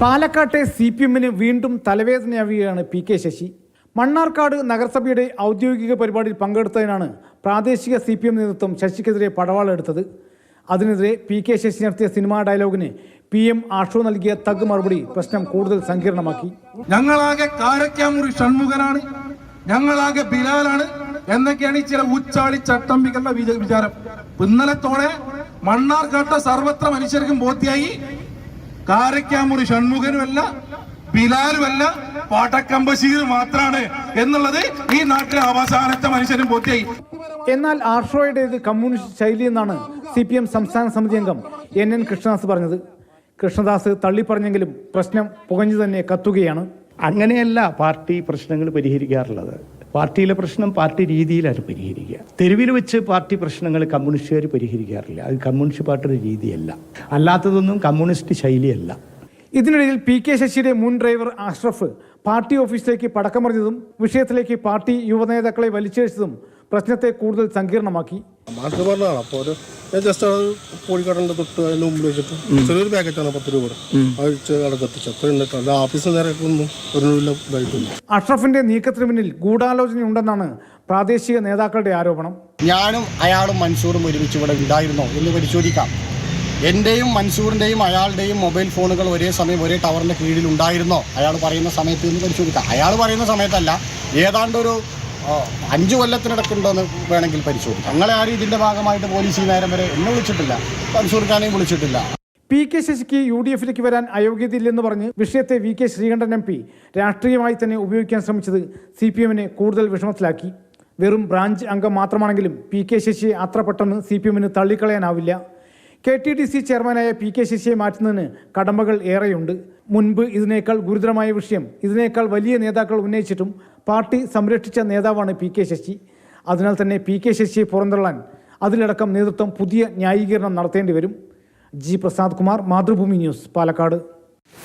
പാലക്കാട്ടെ C P എമ്മിന് വീണ്ടും തലവേദനയാവുകയാണ് പി കെ ശശി. മണ്ണാർക്കാട് നഗരസഭയുടെ ഔദ്യോഗിക പരിപാടിയിൽ പങ്കെടുത്തതിനാണ് പ്രാദേശിക സി പി എം നേതൃത്വം ശശിക്കെതിരെ പടവാളെടുത്തത് അതിനെതിരെ പി കെ ശശി നടത്തിയ സിനിമാ ഡയലോഗിന് പി എം ആഷോ നൽകിയ തഗ് മറുപടി പ്രശ്നം കൂടുതൽ സങ്കീർണമാക്കി. ഞങ്ങളാകെ കാരക്കാമുറി ഷൺമുഖനാണ്. ഞങ്ങളാകെ ബിലാലാണ് എന്നൊക്കെയാണ് ഈ ചില ഉച്ചാളി ചട്ടമ്പികളുടെ വിച- വിചാരം. ഇന്നലത്തോടെ മണ്ണാർക്കാട്ട സർവത്ര മനുഷ്യർക്കും ബോധ്യായി. കാരക്കാമുറി ഷൺമുഖനുമല്ല ബിലാലുമല്ല പാട്ടക്കമ്പശീർ മാത്രാണ് എന്നുള്ളത് ഈ നാട്ടിലെ അവസാനത്തെ മനുഷ്യനും ബോധ്യായി. എന്നാൽ ആർഷോയുടേത് കമ്മ്യൂണിസ്റ്റ് ശൈലി എന്നാണ് സി പി എം സംസ്ഥാന സമിതി അംഗം എൻ എൻ കൃഷ്ണദാസ് പറഞ്ഞത്. കൃഷ്ണദാസ് തള്ളിപ്പറഞ്ഞെങ്കിലും പ്രശ്നം പുകഞ്ഞു തന്നെ കത്തുകയാണ്. അങ്ങനെയല്ല പാർട്ടി പ്രശ്നങ്ങൾ പരിഹരിക്കാറുള്ളത്. പാർട്ടിയിലെ പ്രശ്നം പാർട്ടി രീതിയിലാണ് പരിഹരിക്കുക. തെരുവിൽ വെച്ച് പാർട്ടി പ്രശ്നങ്ങൾ കമ്മ്യൂണിസ്റ്റുകാർ പരിഹരിക്കാറില്ല. അത് കമ്മ്യൂണിസ്റ്റ് പാർട്ടിയുടെ രീതിയല്ല. അല്ലാത്തതൊന്നും കമ്മ്യൂണിസ്റ്റ് ശൈലിയല്ല. ഇതിനിടയിൽ പി കെ ശശിയുടെ മുൻ ഡ്രൈവർ അഷ്റഫ് പാർട്ടി ഓഫീസിലേക്ക് പടക്കമറിഞ്ഞതും വിഷയത്തിലേക്ക് പാർട്ടി യുവനേതാക്കളെ വലിച്ചിഴച്ചതും പ്രശ്നത്തെ കൂടുതൽ സങ്കീർണമാക്കി. നാട്ടിൽ പറഞ്ഞതാണ്. അപ്പോൾ ഒരു ഞാൻ ജസ്റ്റ് അത് കോഴിക്കടലിന്റെ തൊട്ട് അതിന്റെ മുമ്പിൽ വെച്ചിട്ട് ചെറിയൊരു പാക്കറ്റാണ് പത്ത് രൂപ അഴിച്ച് അവിടെ കത്തിച്ചു അത്ര എന്നിട്ട് അത് ഓഫീസിൽ നേരെ ഒന്നും ഒരു ഇതായിട്ടില്ല അഷ്റഫിന്റെ നീക്കത്തിന് പിന്നിൽ ഗൂഢാലോചനയുണ്ടെന്നാണ് പ്രാദേശിക നേതാക്കളുടെ ആരോപണം. ഞാനും അയാളും മൻസൂറും ഒരുമിച്ച് ഇവിടെ ഉണ്ടായിരുന്നോ എന്ന് പരിശോധിക്കാം. എന്റെയും മൻസൂറിന്റെയും അയാളുടെയും മൊബൈൽ ഫോണുകൾ ഒരേ സമയം ഒരേ ടവറിന്റെ കീഴിൽ ഉണ്ടായിരുന്നോ? അയാൾ പറയുന്ന സമയത്ത് എന്ന് പരിശോധിക്കാം. അയാൾ പറയുന്ന സമയത്തല്ല. ഏതാണ്ട് ഒരു അഞ്ച് കൊല്ലത്തിനിടക്കുണ്ടോയെന്ന് വേണമെങ്കിൽ പരിശോധിക്കാം. ഞങ്ങളെ ആരും ഇതിന്റെ ഭാഗമായിട്ട് പോലീസ് ഈ നേരം വരെ എന്നെ വിളിച്ചിട്ടില്ല. പരിശോധിക്കാനേയും വിളിച്ചിട്ടില്ല. പി കെ ശശിക്ക് യു ഡി എഫിലേക്ക് വരാൻ അയോഗ്യതയില്ലെന്ന് പറഞ്ഞ് വിഷയത്തെ V K Sreekandan M P രാഷ്ട്രീയമായി തന്നെ ഉപയോഗിക്കാൻ ശ്രമിച്ചത് സി പി എമ്മിനെ കൂടുതൽ വിഷമത്തിലാക്കി. വെറും ബ്രാഞ്ച് അംഗം മാത്രമാണെങ്കിലും പി കെ ശശിയെ അത്ര പെട്ടെന്ന് സി പി എമ്മിന് തള്ളിക്കളയാനാവില്ല. കെ ടി ഡി സി ചെയർമാനായ പി കെ ശശിയെ മാറ്റുന്നതിന് കടമ്പകൾ ഏറെയുണ്ട്. മുൻപ് ഇതിനേക്കാൾ ഗുരുതരമായ വിഷയം ഇതിനേക്കാൾ വലിയ നേതാക്കൾ ഉന്നയിച്ചിട്ടും പാർട്ടി സംരക്ഷിച്ച നേതാവാണ് പി കെ ശശി. അതിനാൽ തന്നെ പി കെ ശശിയെ പുറന്തള്ളാൻ അതിലടക്കം നേതൃത്വം പുതിയ ന്യായീകരണം നടത്തേണ്ടി വരും. G Prasad Kumar Mathrubhumi news Palakkad.